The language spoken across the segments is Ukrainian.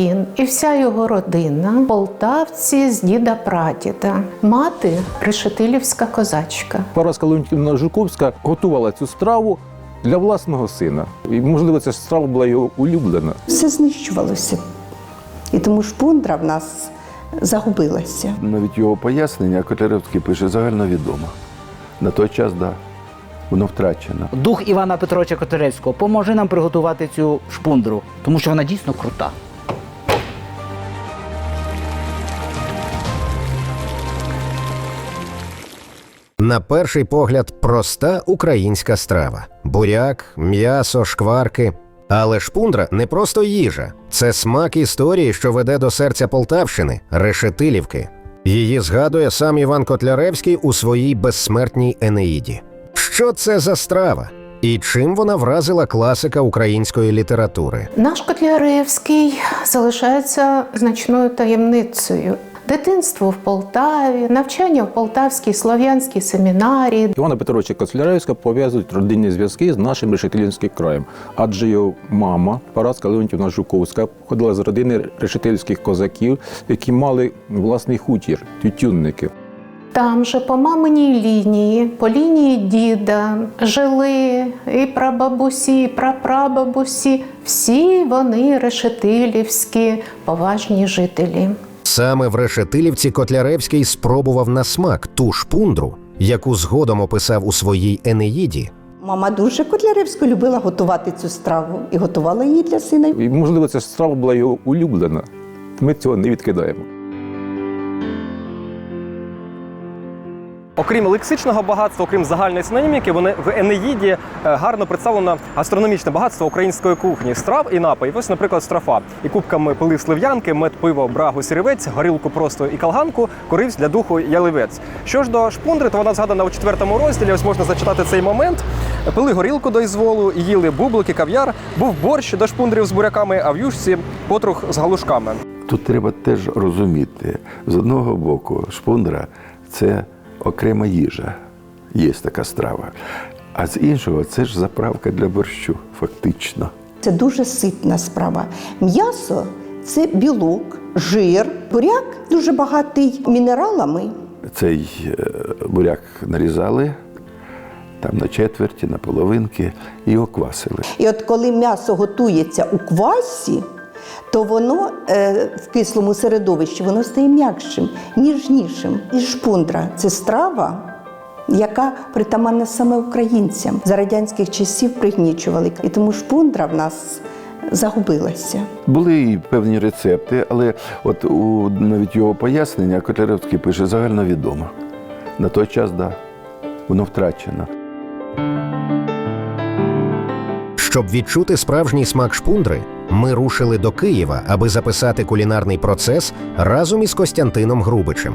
він і вся його родина полтавці з діда прадіда. Мати решетилівська козачка. Параска Леонтівна Жуковська готувала цю страву для власного сина. І, можливо, ця страва була його улюблена. Все знищувалося. І тому шпундра в нас загубилася. Навіть його пояснення Котляревський пише загальновідомо. На той час, да, воно втрачено. Дух Івана Петровича Котеревського поможе нам приготувати цю шпундру, тому що вона дійсно крута. На перший погляд, проста українська страва: буряк, м'ясо, шкварки. Але шпундра не просто їжа, це смак історії, що веде до серця Полтавщини, Решетилівки. Її згадує сам Іван Котляревський у своїй безсмертній Енеїді. Що це за страва? І чим вона вразила класика української літератури? Наш Котляревський залишається значною таємницею. Дитинство в Полтаві, навчання в Полтавській слов'янській семінарії, Івана Петровича Котляревська пов'язують родинні зв'язки з нашим Решетилівським краєм, адже його мама Параска Леонтівна Жуковська походила з родини решетилівських козаків, які мали власний хутір, тютюнники. Там же по маминій лінії, по лінії діда жили і прабабусі, і прапрабабусі. Всі вони решетилівські поважні жителі. Саме в Решетилівці Котляревський спробував на смак ту шпундру, яку згодом описав у своїй Енеїді, Мама дуже Котляревська любила готувати цю страву і готувала її для сина. І, можливо, ця страва була його улюблена. Ми цього не відкидаємо. Окрім лексичного багатства, окрім загальної синоніміки, вони в Енеїді е, гарно представлено гастрономічне багатство української кухні, страв і напоїв. Ось, наприклад, страфа. І кубками пили слив'янки, мед, пиво, брагу, сірівець, горілку просто і калганку, коривсь для духу яливець. Що ж до шпундри, то вона згадана у четвертому розділі. Ось можна зачитати цей момент. Пили горілку до ізволу, їли бублики, кав'яр, був борщ до шпундрів з буряками, а в юшці потрух з галушками. Тут треба теж розуміти, з одного боку, шпундра це окрема їжа, є така страва. А з іншого, це ж заправка для борщу, фактично. Це дуже ситна справа. М'ясо це білок, жир, буряк дуже багатий мінералами. Цей е, буряк нарізали там на четверті, на половинки і оквасили. І от коли м'ясо готується у квасі, то воно е, в кислому середовищі воно стає м'якшим, ніжнішим. І шпундра це страва, яка притаманна саме українцям. За радянських часів пригнічували. І тому шпундра в нас загубилася. Були і певні рецепти, але от у навіть його пояснення Котляревський пише загальновідомо. На той час, да, воно втрачено. Щоб відчути справжній смак шпундри, ми рушили до Києва, аби записати кулінарний процес разом із Костянтином Грубичем,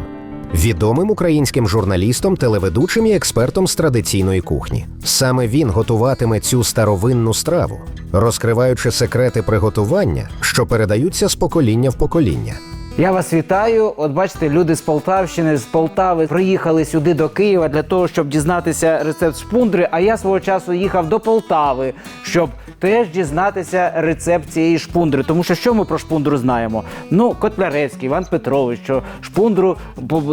відомим українським журналістом, телеведучим і експертом з традиційної кухні. Саме він готуватиме цю старовинну страву, розкриваючи секрети приготування, що передаються з покоління в покоління. Я вас вітаю. От бачите, люди з Полтавщини, з Полтави приїхали сюди до Києва для того, щоб дізнатися рецепт шпундри. А я свого часу їхав до Полтави, щоб теж дізнатися рецепт цієї шпундри. Тому що що ми про шпундру знаємо? Ну, Котляревський, Іван Петрович, що шпундру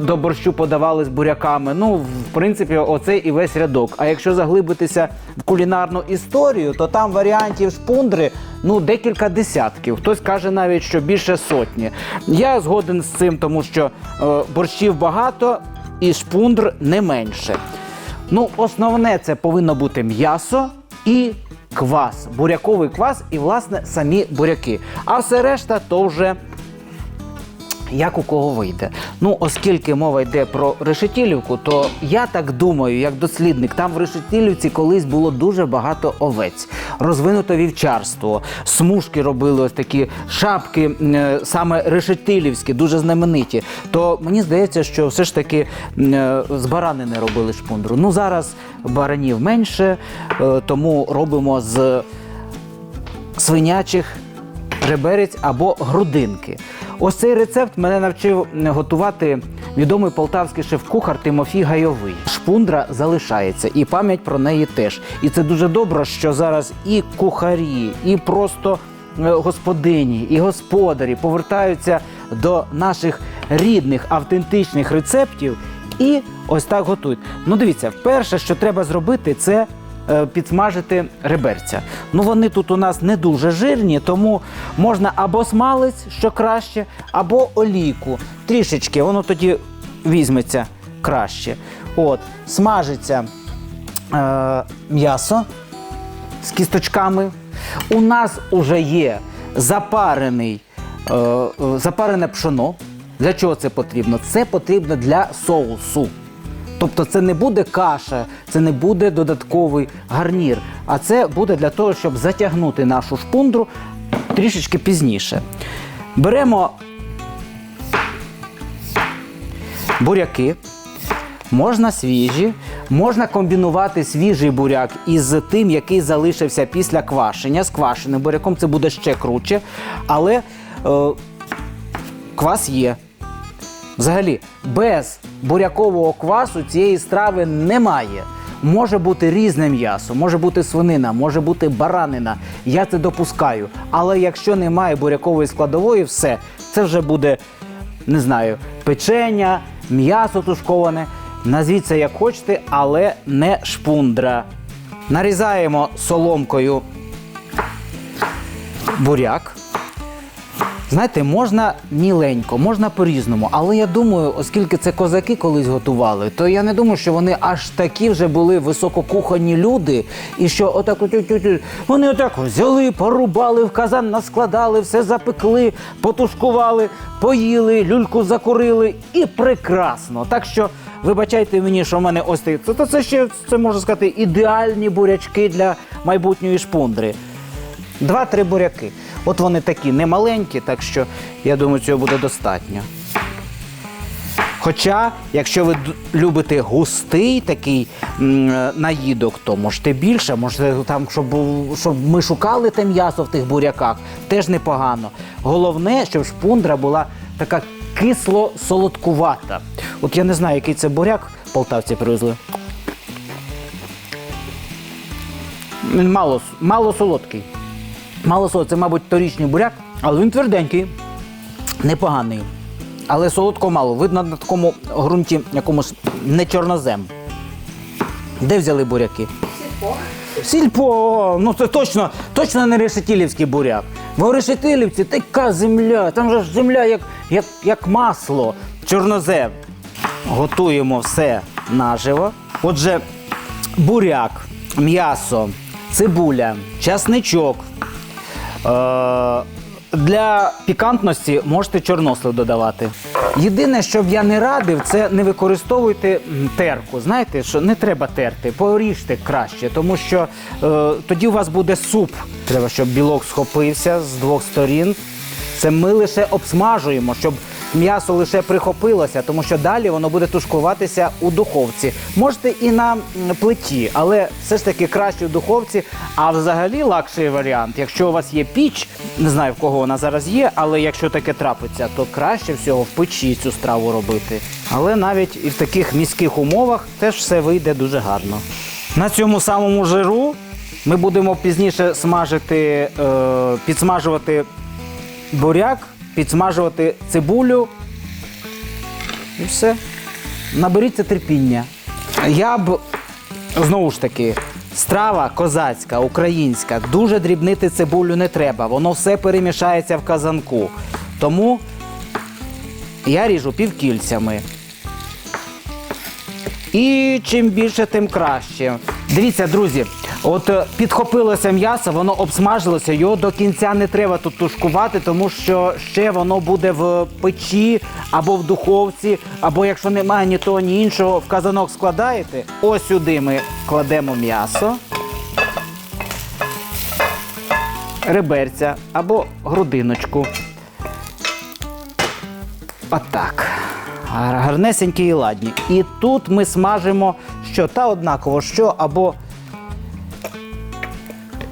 до борщу подавали з буряками. Ну, в принципі, оце і весь рядок. А якщо заглибитися в кулінарну історію, то там варіантів шпундри ну декілька десятків. Хтось каже навіть, що більше сотні. Я згоден з цим, тому що е, борщів багато і шпундр не менше. Ну, основне це повинно бути м'ясо і квас, буряковий квас і, власне, самі буряки. А все решта то вже як у кого вийде. Ну, оскільки мова йде про решетілівку, то я так думаю, як дослідник, там в решетілівці колись було дуже багато овець, розвинуто вівчарство, смужки робили ось такі шапки, е, саме решетилівські, дуже знамениті. То мені здається, що все ж таки е, з баранини робили шпундру. Ну зараз баранів менше, е, тому робимо з свинячих реберець або грудинки. Ось цей рецепт мене навчив готувати відомий полтавський шеф-кухар Тимофій Гайовий. Шпундра залишається, і пам'ять про неї теж. І це дуже добре, що зараз і кухарі, і просто е, господині і господарі повертаються до наших рідних автентичних рецептів і ось так готують. Ну, дивіться, перше, що треба зробити, це е, підсмажити реберця. Ну вони тут у нас не дуже жирні, тому можна або смалець, що краще, або олійку. Трішечки, воно тоді візьметься краще. От, смажиться е, м'ясо з кісточками. У нас уже є запарений, е, е, запарене пшоно. Для чого це потрібно? Це потрібно для соусу. Тобто це не буде каша, це не буде додатковий гарнір, а це буде для того, щоб затягнути нашу шпундру трішечки пізніше. Беремо буряки, можна свіжі, можна комбінувати свіжий буряк із тим, який залишився після квашення. З квашеним буряком це буде ще круче, але е, квас є. Взагалі, без бурякового квасу цієї страви немає. Може бути різне м'ясо, може бути свинина, може бути баранина. Я це допускаю. Але якщо немає бурякової складової, все, це вже буде, не знаю, печення, м'ясо тушковане. Назвіть це як хочете, але не шпундра. Нарізаємо соломкою буряк. Знаєте, можна міленько, можна по-різному. Але я думаю, оскільки це козаки колись готували, то я не думаю, що вони аж такі вже були висококухонні люди, і що отак от- от- от- вони отак взяли, порубали в казан, наскладали, все запекли, потушкували, поїли, люльку закурили і прекрасно. Так що вибачайте мені, що в мене ось. Це, це ще це можна сказати ідеальні бурячки для майбутньої шпундри. Два-три буряки. От вони такі немаленькі, так що я думаю, цього буде достатньо. Хоча, якщо ви любите густий такий наїдок, то можете більше, можете там, щоб, щоб ми шукали те м'ясо в тих буряках, теж непогано. Головне, щоб шпундра була така кисло-солодкувата. От я не знаю, який це буряк полтавці привезли. Він мало, мало солодкий. Мало солодкий, це, мабуть, торічний буряк, але він тверденький, непоганий. Але солодко мало. Видно на такому ґрунті якомусь не чорнозем. Де взяли буряки? Сільпо. Сільпо, ну це точно, точно не решетилівський буряк. Бо в решетилівці така земля, там же ж земля як, як, як масло, чорнозем. Готуємо все наживо. Отже, буряк, м'ясо, цибуля, часничок. Е, для пікантності можете чорнослив додавати. Єдине, що б я не радив, це не використовуйте терку. Знаєте, що не треба терти, поріжте краще, тому що е, тоді у вас буде суп. Треба, щоб білок схопився з двох сторін. Це ми лише обсмажуємо, щоб м'ясо лише прихопилося, тому що далі воно буде тушкуватися у духовці. Можете і на плиті, але все ж таки краще в духовці. А взагалі лакший варіант, якщо у вас є піч, не знаю в кого вона зараз є, але якщо таке трапиться, то краще всього в печі цю страву робити. Але навіть і в таких міських умовах теж все вийде дуже гарно. На цьому самому жиру ми будемо пізніше смажити, е, підсмажувати буряк, підсмажувати цибулю. І все. Наберіться терпіння. Я б знову ж таки. Страва козацька, українська, дуже дрібнити цибулю не треба, воно все перемішається в казанку. Тому я ріжу півкільцями. І чим більше, тим краще. Дивіться, друзі, от е, підхопилося м'ясо, воно обсмажилося, його до кінця не треба тут тушкувати, тому що ще воно буде в печі або в духовці, або якщо немає ні того, ні іншого, в казанок складаєте. Ось сюди ми кладемо м'ясо, реберця або грудиночку. Отак. Гар- Гарнесенькі і ладні. І тут ми смажимо що? Та однаково що або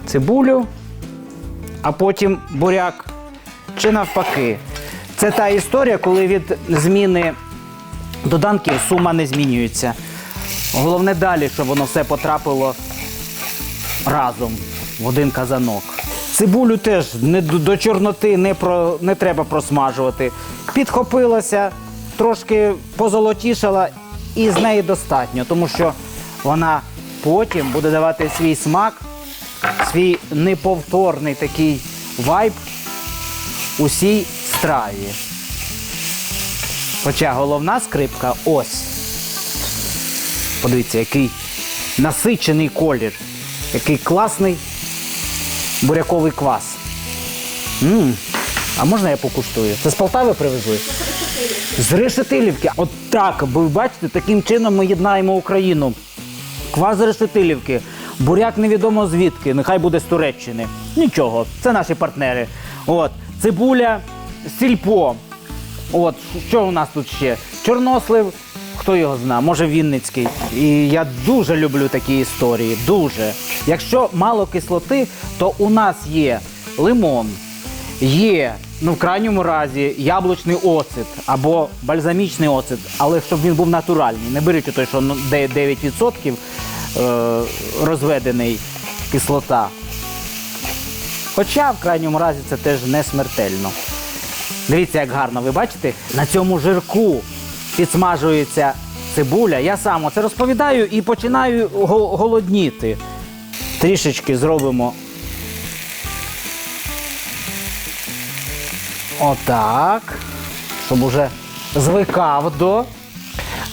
цибулю, а потім буряк, чи навпаки. Це та історія, коли від зміни доданків сума не змінюється. Головне далі, щоб воно все потрапило разом в один казанок. Цибулю теж не до чорноти не, про, не треба просмажувати. Підхопилася, трошки позолотішала, і з неї достатньо, тому що вона потім буде давати свій смак, свій неповторний такий вайб усій страві. Хоча головна скрипка ось. Подивіться, який насичений колір, який класний буряковий квас. м А можна я покуштую? Це з Полтави привезли? З Решетилівки. От так, ви бачите, таким чином ми єднаємо Україну. Квас з Решетилівки. Буряк невідомо звідки, нехай буде з Туреччини. Нічого, це наші партнери. От, цибуля, сільпо. От, що у нас тут ще? Чорнослив, хто його знає, може Вінницький. І я дуже люблю такі історії. Дуже. Якщо мало кислоти, то у нас є лимон, є, ну в крайньому разі, яблучний оцет або бальзамічний оцет, але щоб він був натуральний. Не беріть той, що ну, 9% е, розведений кислота. Хоча в крайньому разі це теж не смертельно. Дивіться, як гарно, ви бачите, на цьому жирку підсмажується цибуля. Я сам це розповідаю і починаю голодніти. Трішечки зробимо. Отак. Щоб уже звикав до,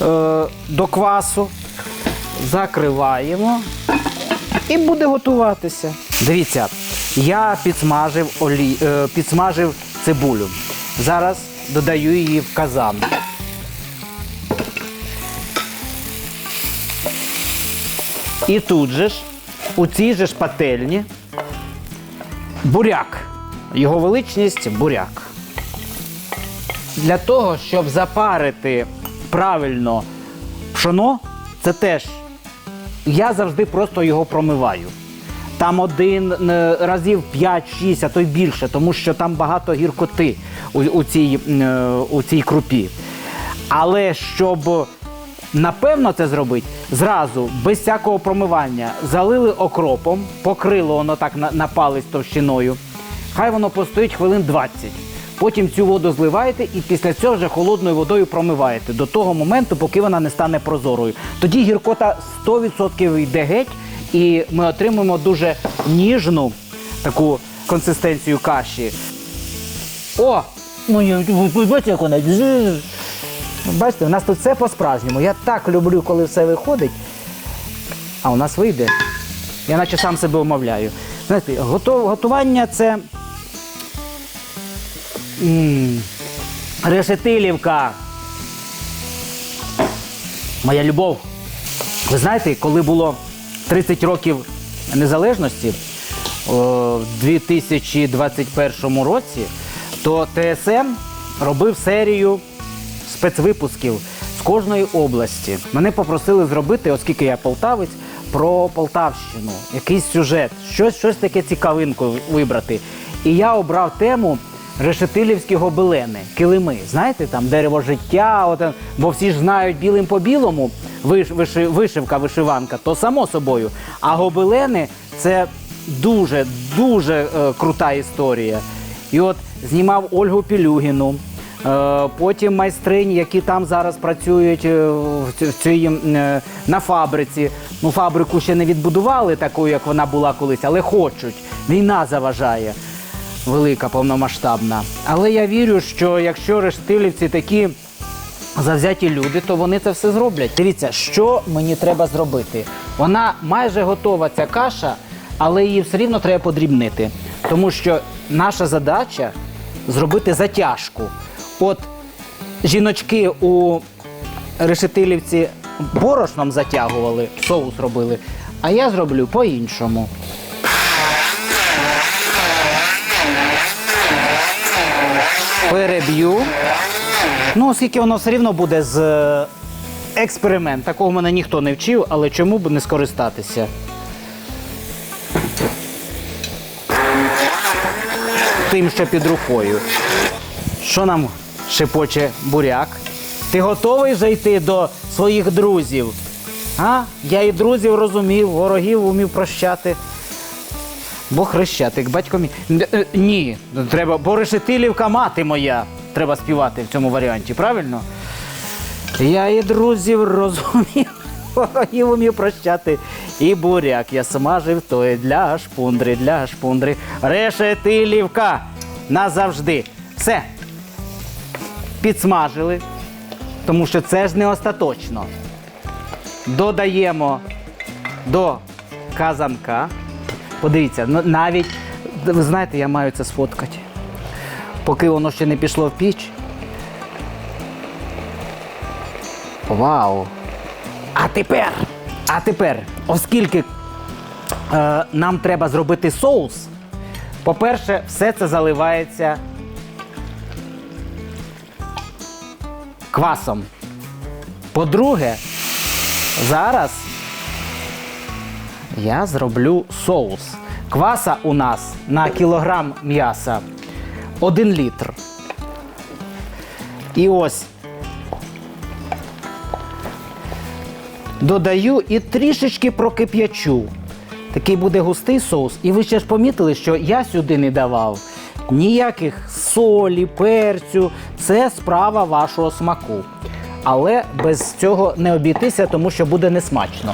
е, до квасу. Закриваємо і буде готуватися. Дивіться, я підсмажив, олі... е, підсмажив цибулю. Зараз додаю її в казан. І тут же ж, у цій же ж пательні, буряк. Його величність буряк. Для того, щоб запарити правильно пшоно, це теж я завжди просто його промиваю. Там один е, разів 5-6, а то й більше, тому що там багато гіркоти у, у, цій, е, у цій крупі. Але щоб напевно це зробити, зразу, без всякого промивання, залили окропом, покрило воно так на, на палець товщиною. Хай воно постоїть хвилин 20. Потім цю воду зливаєте і після цього вже холодною водою промиваєте до того моменту, поки вона не стане прозорою. Тоді гіркота 100% йде геть, і ми отримуємо дуже ніжну таку консистенцію каші. О! Ну, бачите, як вона. Бачите, у нас тут все по-справжньому. Я так люблю, коли все виходить. А у нас вийде. Я наче сам себе умовляю. Знаєте, готування це. Решетилівка. Моя любов. Ви знаєте, коли було 30 років незалежності в 2021 році, то ТСН робив серію спецвипусків з кожної області. Мене попросили зробити, оскільки я полтавець, про Полтавщину, якийсь сюжет, щось, щось таке цікавинку вибрати. І я обрав тему решетилівські гобелени, килими. Знаєте, там дерево життя, от, е, бо всі ж знають білим по білому, виш, виши- вишивка, вишиванка, то само собою. А гобелени це дуже, дуже е, крута історія. І от знімав Ольгу Пілюгіну. Е, Потім майстринь, які там зараз працюють е, в цій, на фабриці. Ну, фабрику ще не відбудували такою, як вона була колись, але хочуть. Війна заважає велика, повномасштабна. Але я вірю, що якщо рештилівці такі завзяті люди, то вони це все зроблять. Дивіться, що мені треба зробити. Вона майже готова ця каша, але її все рівно треба подрібнити. Тому що наша задача зробити затяжку. От жіночки у решетилівці борошном затягували, соус робили, а я зроблю по-іншому. Переб'ю. Ну, оскільки воно все рівно буде з е, експеримент. Такого мене ніхто не вчив, але чому б не скористатися? Тим, що під рукою. Що нам шепоче буряк? Ти готовий вже йти до своїх друзів? А? Я і друзів розумів, ворогів умів прощати. Бо хрещатик, батько мій. Е, Ні, треба, бо решетилівка мати моя. Треба співати в цьому варіанті, правильно? Я і друзів розумів, ворогів прощати. І буряк я смажив, то і для шпундри, для шпундри. Решетилівка назавжди. Все. Підсмажили, тому що це ж не остаточно. Додаємо до казанка. Подивіться, ну, навіть, ви знаєте, я маю це сфоткати. Поки воно ще не пішло в піч. Вау! А тепер, а тепер, оскільки е, нам треба зробити соус, по-перше, все це заливається квасом. По-друге, зараз я зроблю соус. Кваса у нас на кілограм м'яса 1 літр. І ось додаю і трішечки прокип'ячу. Такий буде густий соус. І ви ще ж помітили, що я сюди не давав ніяких солі, перцю. Це справа вашого смаку. Але без цього не обійтися, тому що буде несмачно.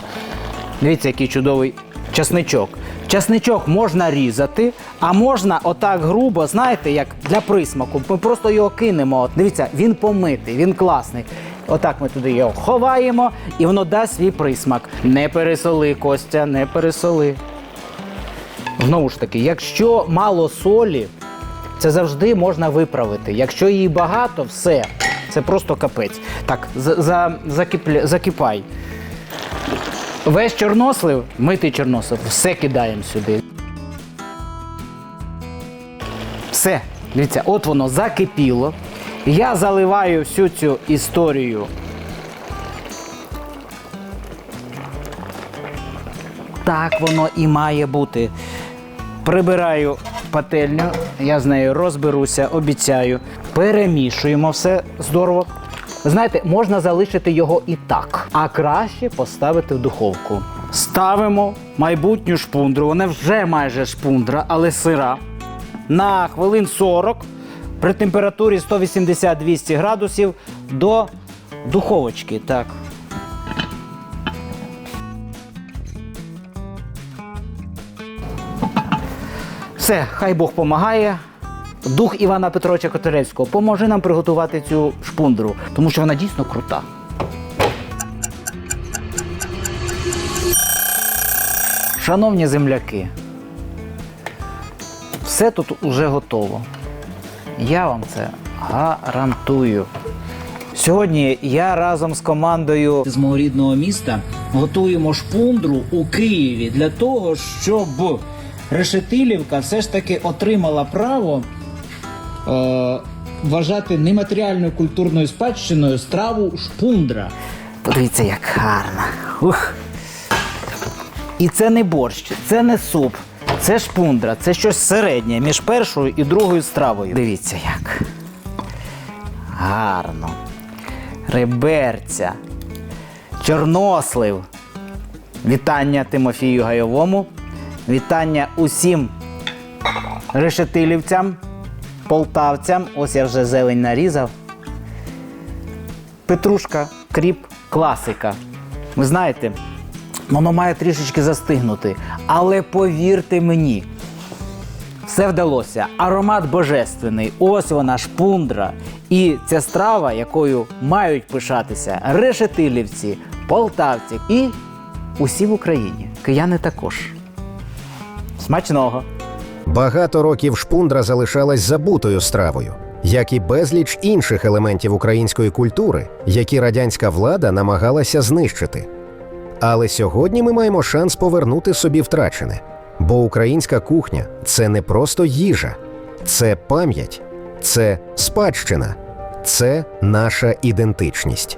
Дивіться, який чудовий часничок. Часничок можна різати, а можна отак грубо, знаєте, як для присмаку. Ми просто його кинемо. От Дивіться, він помитий, він класний. Отак ми туди його ховаємо, і воно дасть свій присмак. Не пересоли, Костя, не пересоли. Знову ж таки, якщо мало солі, це завжди можна виправити. Якщо її багато, все. Це просто капець. Так, за, за. Весь чорнослив, митий чорнослив, все кидаємо сюди. Все, дивіться, от воно закипіло. Я заливаю всю цю історію. Так воно і має бути. Прибираю пательню, я з нею розберуся, обіцяю. Перемішуємо все здорово. Знаєте, можна залишити його і так, а краще поставити в духовку. Ставимо майбутню шпундру, вона вже майже шпундра, але сира. На хвилин 40 при температурі 180-200 градусів до духовочки. Так. Все, хай Бог помагає. Дух Івана Петровича Котерецького поможе нам приготувати цю шпундру, тому що вона дійсно крута. Шановні земляки, все тут уже готово. Я вам це гарантую. Сьогодні я разом з командою з мого рідного міста готуємо шпундру у Києві для того, щоб Решетилівка все ж таки отримала право вважати нематеріальною культурною спадщиною страву шпундра. Подивіться, як гарно. Ух. І це не борщ, це не суп, це шпундра, це щось середнє між першою і другою стравою. Дивіться як. Гарно. Реберця. Чорнослив. Вітання Тимофію Гайовому. Вітання усім решетилівцям, полтавцям. Ось я вже зелень нарізав. Петрушка, кріп, класика. Ви знаєте, воно має трішечки застигнути. Але повірте мені, все вдалося. Аромат божественний. Ось вона шпундра. І ця страва, якою мають пишатися решетилівці, полтавці і усі в Україні. Кияни також. Смачного! Багато років шпундра залишалась забутою стравою, як і безліч інших елементів української культури, які радянська влада намагалася знищити. Але сьогодні ми маємо шанс повернути собі втрачене, бо українська кухня це не просто їжа, це пам'ять, це спадщина, це наша ідентичність.